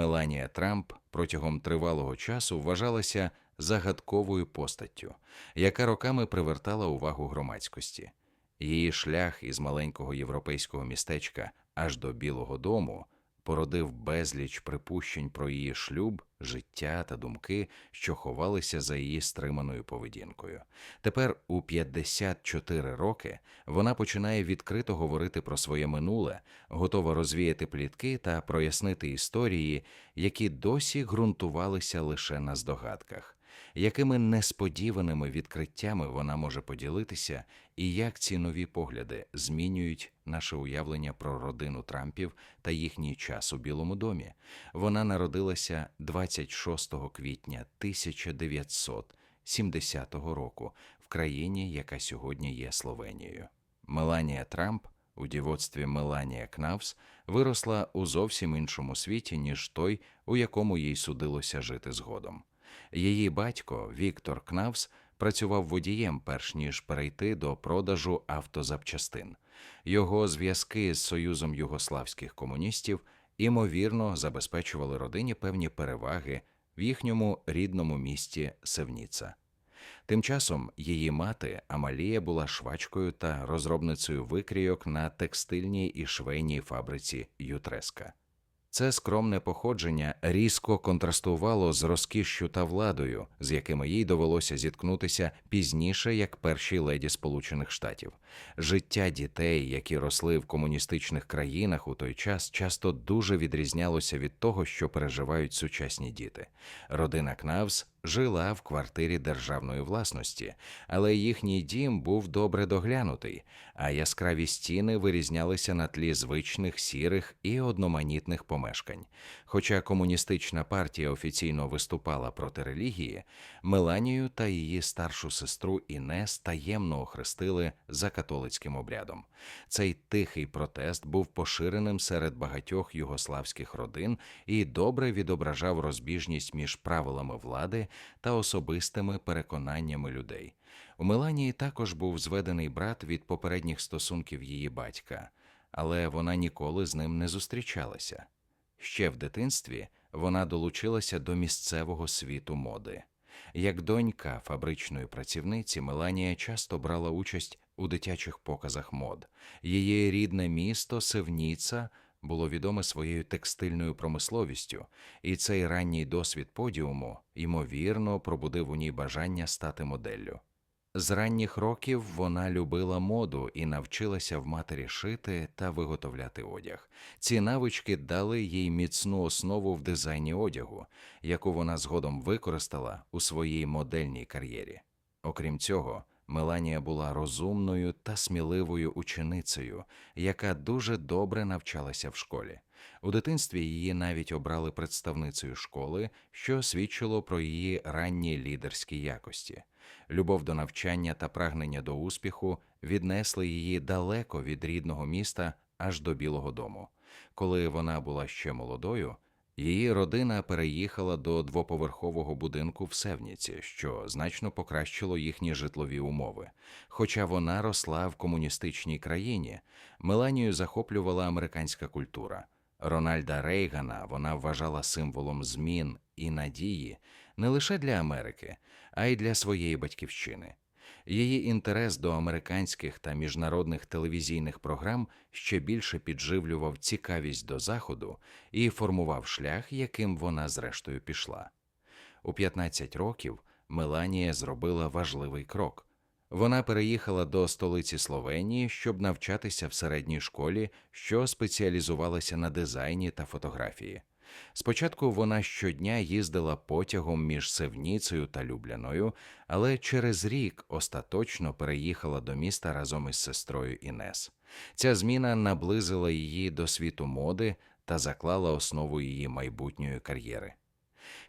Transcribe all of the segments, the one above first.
Меланія Трамп протягом тривалого часу вважалася загадковою постаттю, яка роками привертала увагу громадськості. Її шлях із маленького європейського містечка аж до Білого дому породив безліч припущень про її шлюб, життя та думки, що ховалися за її стриманою поведінкою. Тепер, у 54 роки, вона починає відкрито говорити про своє минуле, готова розвіяти плітки та прояснити історії, які досі ґрунтувалися лише на здогадках. Якими несподіваними відкриттями вона може поділитися, і як ці нові погляди змінюють наше уявлення про родину Трампів та їхній час у Білому домі? Вона народилася 26 квітня 1970 року в країні, яка сьогодні є Словенією. Меланія Трамп у дівоцтві Меланія Кнавс виросла у зовсім іншому світі, ніж той, у якому їй судилося жити згодом. Її батько Віктор Кнавс працював водієм, перш ніж перейти до продажу автозапчастин. Його зв'язки з Союзом югославських комуністів імовірно забезпечували родині певні переваги в їхньому рідному місті Севніца. Тим часом її мати Амалія була швачкою та розробницею викрійок на текстильній і швейній фабриці Ютреска. Це скромне походження різко контрастувало з розкішшю та владою, з якими їй довелося зіткнутися пізніше як першій леді Сполучених Штатів. Життя дітей, які росли в комуністичних країнах у той час, часто дуже відрізнялося від того, що переживають сучасні діти. Родина Кнавс жила в квартирі державної власності, але їхній дім був добре доглянутий, а яскраві стіни вирізнялися на тлі звичних сірих і одноманітних помешкань. Хоча комуністична партія офіційно виступала проти релігії, Меланію та її старшу сестру Інес таємно охрестили за католицьким обрядом. Цей тихий протест був поширеним серед багатьох югославських родин і добре відображав розбіжність між правилами влади та особистими переконаннями людей. У Меланії також був зведений брат від попередніх стосунків її батька, але вона ніколи з ним не зустрічалася. Ще в дитинстві вона долучилася до місцевого світу моди. Як донька фабричної працівниці, Меланія часто брала участь у дитячих показах мод. Її рідне місто Севніца було відоме своєю текстильною промисловістю, і цей ранній досвід подіуму, ймовірно, пробудив у ній бажання стати моделлю. З ранніх років вона любила моду і навчилася в матері шити та виготовляти одяг. Ці навички дали їй міцну основу в дизайні одягу, яку вона згодом використала у своїй модельній кар'єрі. Окрім цього, Меланія була розумною та сміливою ученицею, яка дуже добре навчалася в школі. У дитинстві її навіть обрали представницею школи, що свідчило про її ранні лідерські якості. Любов до навчання та прагнення до успіху віднесли її далеко від рідного міста аж до Білого дому. Коли вона була ще молодою, її родина переїхала до двоповерхового будинку в Севніці, що значно покращило їхні житлові умови. Хоча вона росла в комуністичній країні, Меланію захоплювала американська культура. Рональда Рейгана вона вважала символом змін і надії не лише для Америки, а й для своєї батьківщини. Її інтерес до американських та міжнародних телевізійних програм ще більше підживлював цікавість до заходу і формував шлях, яким вона зрештою пішла. У 15 років Меланія зробила важливий крок. Вона переїхала до столиці Словенії, щоб навчатися в середній школі, що спеціалізувалася на дизайні та фотографії. Спочатку вона щодня їздила потягом між Севніцею та Любляною, але через рік остаточно переїхала до міста разом із сестрою Інес. Ця зміна наблизила її до світу моди та заклала основу її майбутньої кар'єри.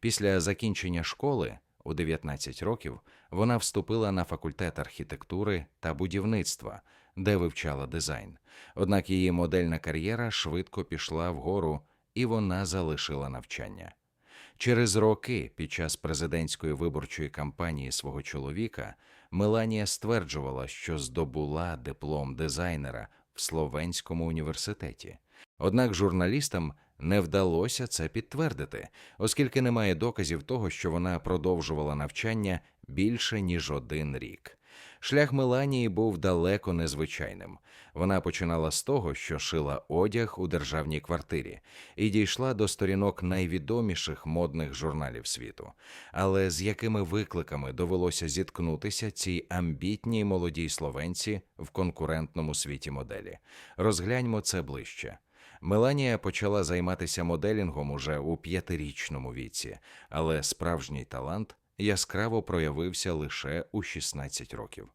Після закінчення школи у 19 років вона вступила на факультет архітектури та будівництва, де вивчала дизайн. Однак її модельна кар'єра швидко пішла вгору і вона залишила навчання. Через роки, під час президентської виборчої кампанії свого чоловіка, Меланія стверджувала, що здобула диплом дизайнера в Словенському університеті. Однак журналістам не вдалося це підтвердити, оскільки немає доказів того, що вона продовжувала навчання більше ніж один рік. Шлях Меланії був далеко незвичайним. Вона починала з того, що шила одяг у державній квартирі, і дійшла до сторінок найвідоміших модних журналів світу. Але з якими викликами довелося зіткнутися цій амбітній молодій словенці в конкурентному світі моделі? Розгляньмо це ближче. Меланія почала займатися моделінгом уже у п'ятирічному віці, але справжній талант яскраво проявився лише у 16 років.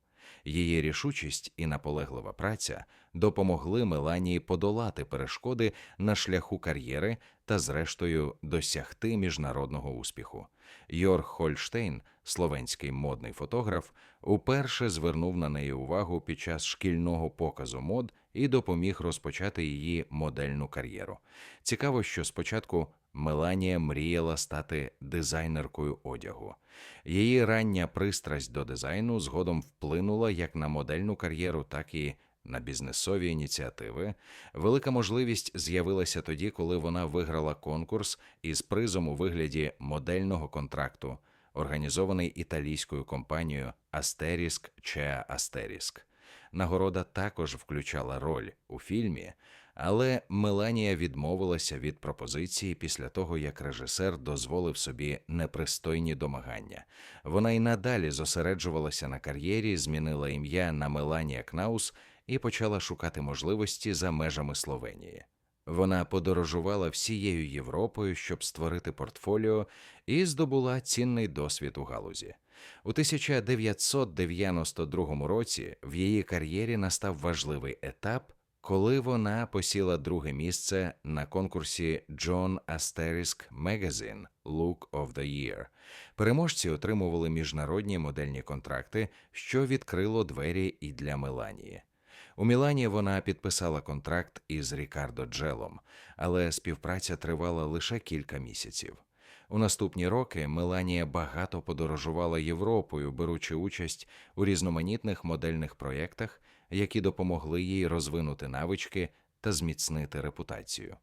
Її рішучість і наполеглива праця допомогли Меланії подолати перешкоди на шляху кар'єри та, зрештою, досягти міжнародного успіху. Йорг Хольштейн, словенський модний фотограф, уперше звернув на неї увагу під час шкільного показу мод і допоміг розпочати її модельну кар'єру. Цікаво, що спочатку Меланія мріяла стати дизайнеркою одягу. Її рання пристрасть до дизайну згодом вплинула як на модельну кар'єру, так і на бізнесові ініціативи. Велика можливість з'явилася тоді, коли вона виграла конкурс із призом у вигляді модельного контракту, організований італійською компанією Астеріск Чеа Астеріск. Нагорода також включала роль у фільмі, але Меланія відмовилася від пропозиції після того, як режисер дозволив собі непристойні домагання. Вона й надалі зосереджувалася на кар'єрі, змінила ім'я на Меланія Кнаус і почала шукати можливості за межами Словенії. Вона подорожувала всією Європою, щоб створити портфоліо, і здобула цінний досвід у галузі. У 1992 році в її кар'єрі настав важливий етап, коли вона посіла друге місце на конкурсі John Asterisk Magazine Look of the Year. Переможці отримували міжнародні модельні контракти, що відкрило двері і для Меланії. У Мілані вона підписала контракт із Рікардо Джелом, але співпраця тривала лише кілька місяців. У наступні роки Меланія багато подорожувала Європою, беручи участь у різноманітних модельних проєктах, які допомогли їй розвинути навички та зміцнити репутацію.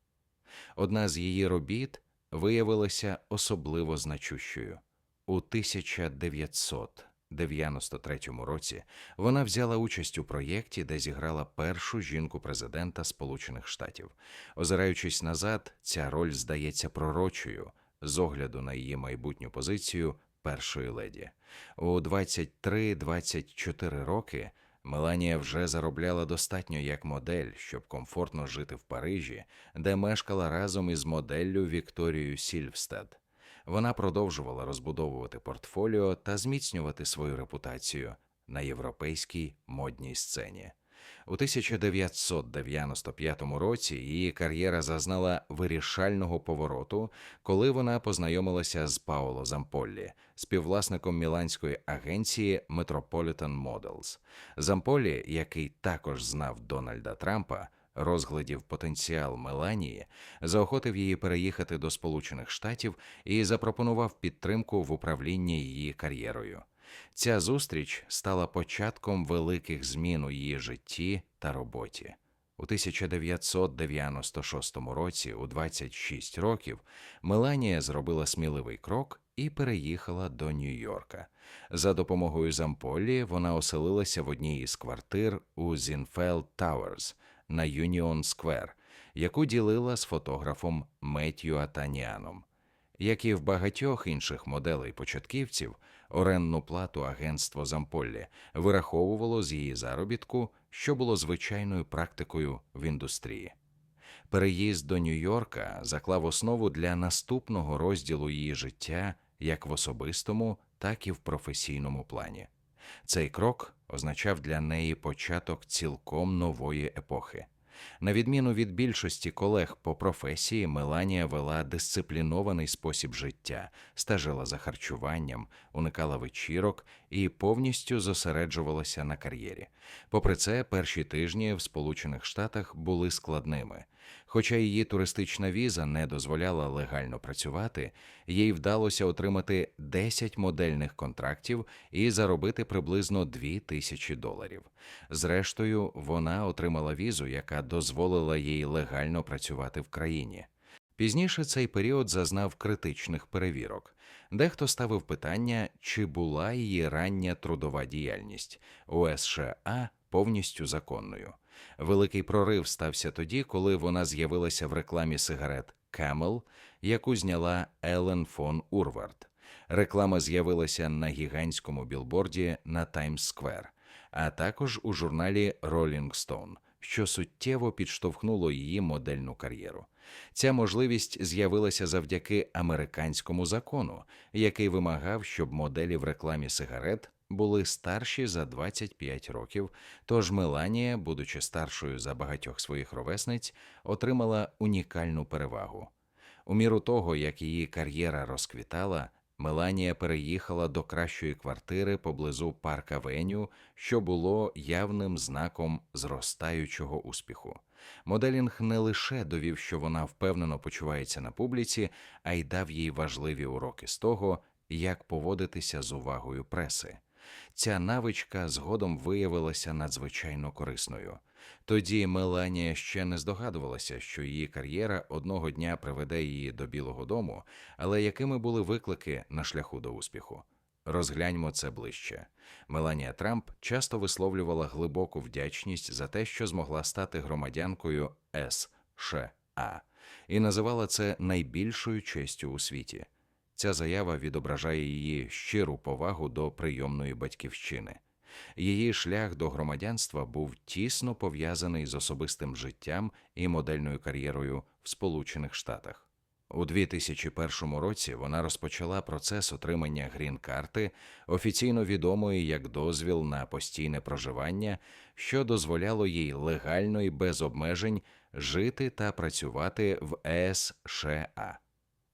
Одна з її робіт виявилася особливо значущою. У 1993 році вона взяла участь у проєкті, де зіграла першу жінку президента Сполучених Штатів. Озираючись назад, ця роль здається пророчою з огляду на її майбутню позицію першої леді. У 23-24 роки Меланія вже заробляла достатньо як модель, щоб комфортно жити в Парижі, де мешкала разом із моделлю Вікторією Сільвстед. Вона продовжувала розбудовувати портфоліо та зміцнювати свою репутацію на європейській модній сцені. У 1995 році її кар'єра зазнала вирішального повороту, коли вона познайомилася з Паоло Замполлі, співвласником міланської агенції Metropolitan Models. Замполлі, який також знав Дональда Трампа, розглядів потенціал Меланії, заохотив її переїхати до Сполучених Штатів і запропонував підтримку в управлінні її кар'єрою. Ця зустріч стала початком великих змін у її житті та роботі. У 1996 році, у 26 років, Меланія зробила сміливий крок і переїхала до Нью-Йорка. За допомогою Замполі вона оселилася в одній із квартир у Зінфелд Тауерс на Юніон Сквер, яку ділила з фотографом Меттью Атаніаном. Як і в багатьох інших моделей початківців, оренну плату агентство Замполлі вираховувало з її заробітку, що було звичайною практикою в індустрії. Переїзд до Нью-Йорка заклав основу для наступного розділу її життя як в особистому, так і в професійному плані. Цей крок означав для неї початок цілком нової епохи. На відміну від більшості колег по професії, Меланія вела дисциплінований спосіб життя, стежила за харчуванням, уникала вечірок і повністю зосереджувалася на кар'єрі. Попри це, перші тижні в Сполучених Штатах були складними. Хоча її туристична віза не дозволяла легально працювати, їй вдалося отримати 10 модельних контрактів і заробити приблизно 2 тисячі доларів. Зрештою, вона отримала візу, яка дозволила їй легально працювати в країні. Пізніше цей період зазнав критичних перевірок. Дехто ставив питання, чи була її рання трудова діяльність у США повністю законною. Великий прорив стався тоді, коли вона з'явилася в рекламі сигарет Camel, яку зняла Елен фон Урвард. Реклама з'явилася на гігантському білборді на Таймс-сквер, а також у журналі Rolling Stone, що суттєво підштовхнуло її модельну кар'єру. Ця можливість з'явилася завдяки американському закону, який вимагав, щоб моделі в рекламі сигарет були старші за 25 років. Тож Меланія, будучи старшою за багатьох своїх ровесниць, отримала унікальну перевагу. У міру того, як її кар'єра розквітала, Меланія переїхала до кращої квартири поблизу парка Веню, що було явним знаком зростаючого успіху. Моделінг не лише довів, що вона впевнено почувається на публіці, а й дав їй важливі уроки з того, як поводитися з увагою преси. Ця навичка згодом виявилася надзвичайно корисною. Тоді Меланія ще не здогадувалася, що її кар'єра одного дня приведе її до Білого Дому, але якими були виклики на шляху до успіху. Розгляньмо це ближче. Меланія Трамп часто висловлювала глибоку вдячність за те, що змогла стати громадянкою США, і називала це найбільшою честю у світі. Ця заява відображає її щиру повагу до прийомної батьківщини. Її шлях до громадянства був тісно пов'язаний з особистим життям і модельною кар'єрою в Сполучених Штатах. У 2001 році вона розпочала процес отримання грін-карти, офіційно відомої як дозвіл на постійне проживання, що дозволяло їй легально і без обмежень жити та працювати в ЕС США.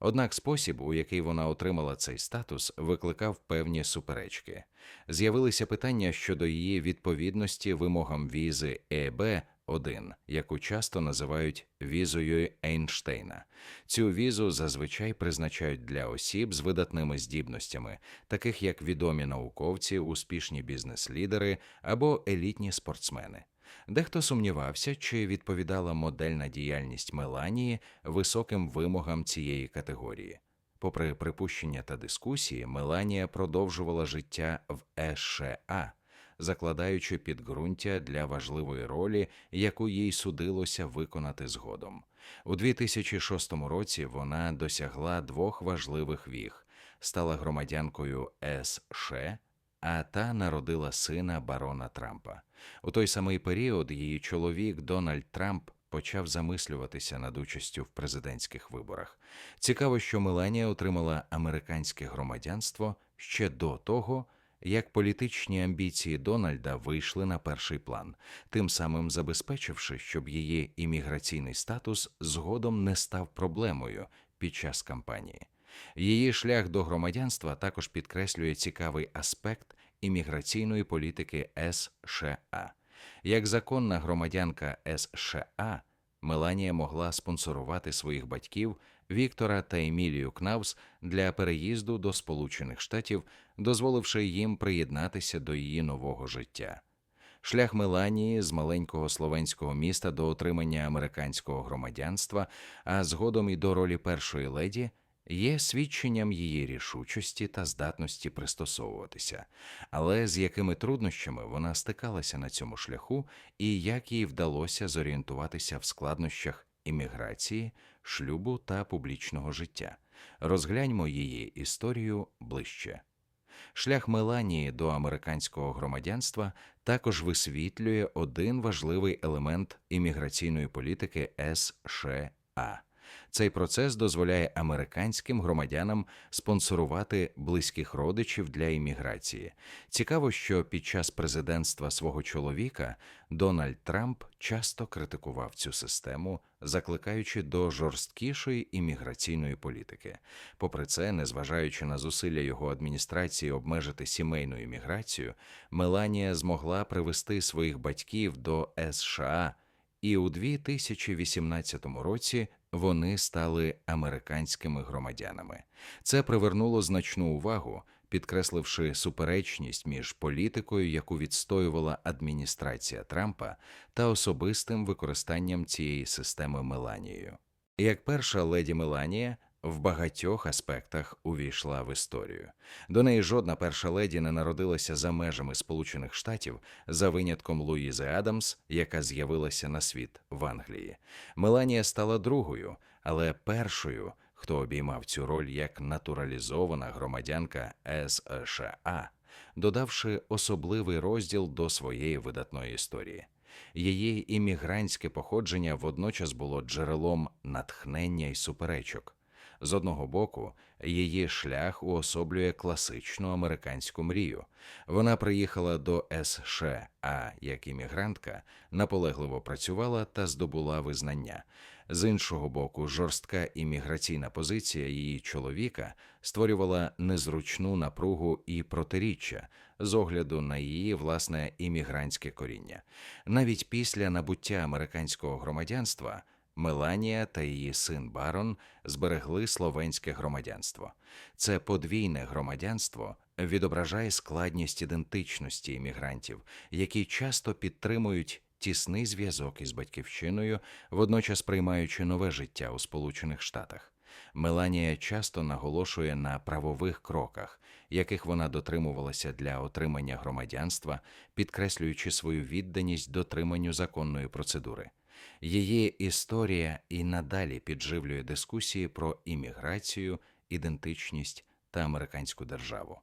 Однак спосіб, у який вона отримала цей статус, викликав певні суперечки. З'явилися питання щодо її відповідності вимогам візи ЕБ 1 яку часто називають візою Ейнштейна. Цю візу зазвичай призначають для осіб з видатними здібностями, таких як відомі науковці, успішні бізнес-лідери або елітні спортсмени. Дехто сумнівався, чи відповідала модельна діяльність Меланії високим вимогам цієї категорії. Попри припущення та дискусії, Меланія продовжувала життя в США, закладаючи підґрунтя для важливої ролі, яку їй судилося виконати згодом. У 2006 році вона досягла двох важливих віг, стала громадянкою США, а та народила сина барона Трампа. У той самий період її чоловік Дональд Трамп почав замислюватися над участю в президентських виборах. Цікаво, що Меланія отримала американське громадянство ще до того, як політичні амбіції Дональда вийшли на перший план, тим самим забезпечивши, щоб її імміграційний статус згодом не став проблемою під час кампанії. Її шлях до громадянства також підкреслює цікавий аспект імміграційної політики США. Як законна громадянка США, Меланія могла спонсорувати своїх батьків Віктора та Емілію Кнавс для переїзду до Сполучених Штатів, дозволивши їм приєднатися до її нового життя. Шлях Меланії з маленького словенського міста до отримання американського громадянства, а згодом і до ролі першої леді є свідченням її рішучості та здатності пристосовуватися, але з якими труднощами вона стикалася на цьому шляху і як їй вдалося зорієнтуватися в складнощах імміграції, шлюбу та публічного життя. Розгляньмо її історію ближче. Шлях Меланії до американського громадянства також висвітлює один важливий елемент імміграційної політики США. Цей процес дозволяє американським громадянам спонсорувати близьких родичів для імміграції. Цікаво, що під час президентства свого чоловіка Дональд Трамп часто критикував цю систему, закликаючи до жорсткішої імміграційної політики. Попри це, незважаючи на зусилля його адміністрації обмежити сімейну імміграцію, Меланія змогла привести своїх батьків до США. І у 2018 році вони стали американськими громадянами. Це привернуло значну увагу, підкресливши суперечність між політикою, яку відстоювала адміністрація Трампа, та особистим використанням цієї системи Меланією. Як перша леді Меланія в багатьох аспектах увійшла в історію. До неї жодна перша леді не народилася за межами Сполучених Штатів за винятком Луїзи Адамс, яка з'явилася на світ в Англії. Меланія стала другою, але першою, хто обіймав цю роль як натуралізована громадянка США, додавши особливий розділ до своєї видатної історії. Її іммігрантське походження водночас було джерелом натхнення й суперечок. З одного боку, її шлях уособлює класичну американську мрію. Вона приїхала до США як іммігрантка, наполегливо працювала та здобула визнання. З іншого боку, жорстка імміграційна позиція її чоловіка створювала незручну напругу і протиріччя з огляду на її власне іммігрантське коріння. Навіть після набуття американського громадянства Меланія та її син Барон зберегли словенське громадянство. Це подвійне громадянство відображає складність ідентичності іммігрантів, які часто підтримують тісний зв'язок із батьківщиною, водночас приймаючи нове життя у Сполучених Штатах. Меланія часто наголошує на правових кроках, яких вона дотримувалася для отримання громадянства, підкреслюючи свою відданість дотриманню законної процедури. Її історія і надалі підживлює дискусії про імміграцію, ідентичність та американську державу.